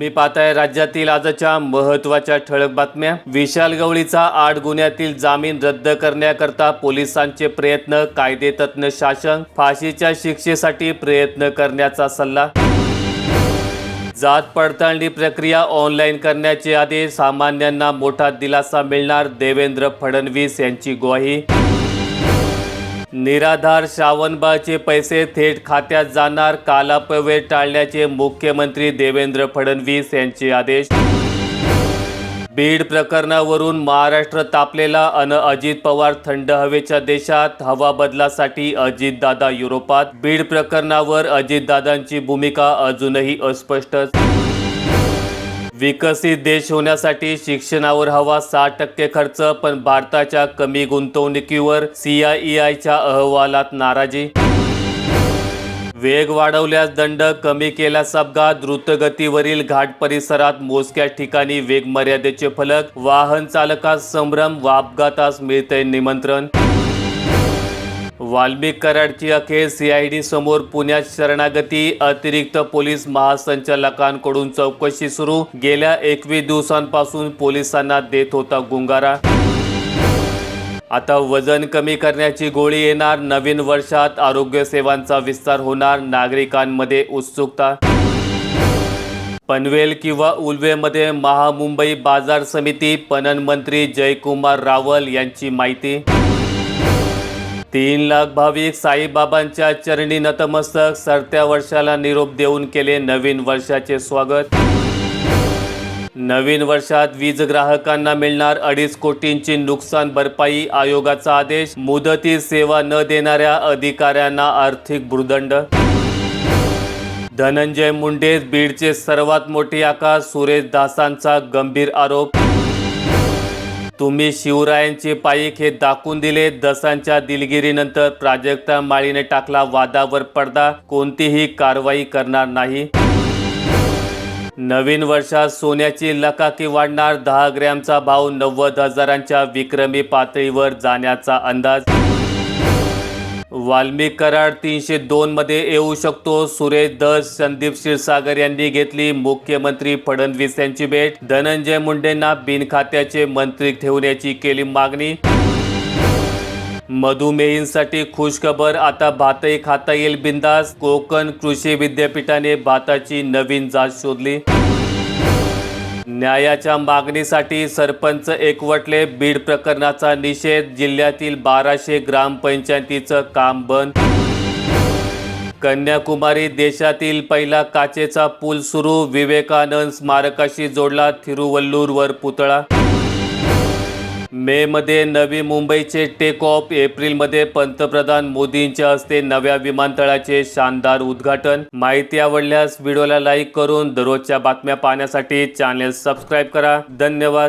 तुम्ही पाहताय राज्यातील आजच्या महत्त्वाच्या ठळक बातम्या. विशाल गवळीचा आठ गुन्ह्यातील जामीन रद्द करण्याकरता पोलिसांचे प्रयत्न कायदेतज्ञ शासन फाशीच्या शिक्षेसाठी प्रयत्न करण्याचा सल्ला. जात पडताळणी प्रक्रिया ऑनलाईन करण्याचे आदेश सामान्यांना मोठा दिलासा मिळणार देवेंद्र फडणवीस यांची ग्वाही. निराधार श्रावणबाळचे पैसे थेट खात्यात जाणार कालापवे टाळण्याचे मुख्यमंत्री देवेंद्र फडणवीस यांचे आदेश. बीड प्रकरणावरून महाराष्ट्र तापलेला अन अजित पवार थंड हवेच्या देशात हवा बदलासाठी अजितदादा युरोपात. बीड प्रकरणावर अजितदादांची भूमिका अजूनही अस्पष्टच. विकसित देश होण्यासाठी शिक्षणावर हवा साठ टक्के खर्च पण भारताच्या कमी गुंतवणुकीवर सीआयईआयच्या अहवालात नाराजी. वेग वाढवल्यास दंड कमी केल्यास अपघात द्रुतगतीवरील घाट परिसरात मोजक्या ठिकाणी वेग मर्यादेचे फलक वाहन चालकास संभ्रम व अपघातास मिळते निमंत्रण. वाल्मिक कराडची अखेर सीआयडी समोर पुण्यात शरणागती. अतिरिक्त पोलीस महासंचालकांकडून चौकशी सुरू. गेल्या एकवीस दिवसांपासून पोलिसांना देत होता गुंगारा. आता वजन कमी करण्याची गोळी येणार. नवीन वर्षात आरोग्य सेवांचा विस्तार होणार. नागरिकांमध्ये उत्सुकता. पनवेल किंवा उल्वेमध्ये महामुंबई बाजार समिती. पणन मंत्री जयकुमार रावल यांची माहिती. तीन लाख भाविक साईबाबांच्या चरणी नतमस्तक सरत्या वर्षाला निरोप देऊन केले नवीन वर्षाचे स्वागत. नवीन वर्षात वीज ग्राहकांना मिळणार अडीच कोटींची नुकसान भरपाई आयोगाचा आदेश. मुदतीत सेवा न देणाऱ्या अधिकाऱ्यांना आर्थिक भूदंड धनंजय मुंडे बीडचे सर्वात मोठे आकाश सुरेश दासांचा गंभीर आरोप. तुम्ही शिवरायांचे पाईक हे दाखवून दिले. दसांच्या दिलगिरीनंतर प्राजक्ता माळीने टाकला वादावर पडदा. कोणतीही कारवाई करणार नाही. नवीन वर्षात सोन्याची लकाकी वाढणार. दहा ग्रॅमचा भाव नव्वद हजारांच्या विक्रमी पातळीवर जाण्याचा अंदाज. वाल्मिक कराड तीनशे दोनमध्ये येऊ शकतो. सुरेश दस संदीप क्षीरसागर यांनी घेतली. मुख्यमंत्री फडणवीस यांची भेट. धनंजय मुंडेंना बिनखात्याचे मंत्री ठेवण्याची केली मागणी. मधुमेहींसाठी खुशखबर. आता भातही खाता येईल बिंदास. कोकण कृषी विद्यापीठाने भाताची नवीन जात शोधली. न्यायाच्या मागणीसाठी सरपंच एकवटले बीड प्रकरणाचा निषेध जिल्ह्यातील बाराशे ग्रामपंचायतीचं काम बंद. कन्याकुमारी देशातील पहिला काचेचा पूल सुरू विवेकानंद स्मारकाशी जोडला थिरुवल्लूरवर पुतळा मे मध्ये नवी मुंबईचे टेक ऑफ एप्रिलमध्ये पंतप्रधान मोदींच्या हस्ते नव्या विमानतळाचे शानदार उद्घाटन. माहिती आवडल्यास व्हिडिओला लाईक करून दररोजच्या बातम्या पाहण्यासाठी चॅनेल सबस्क्राईब करा. धन्यवाद.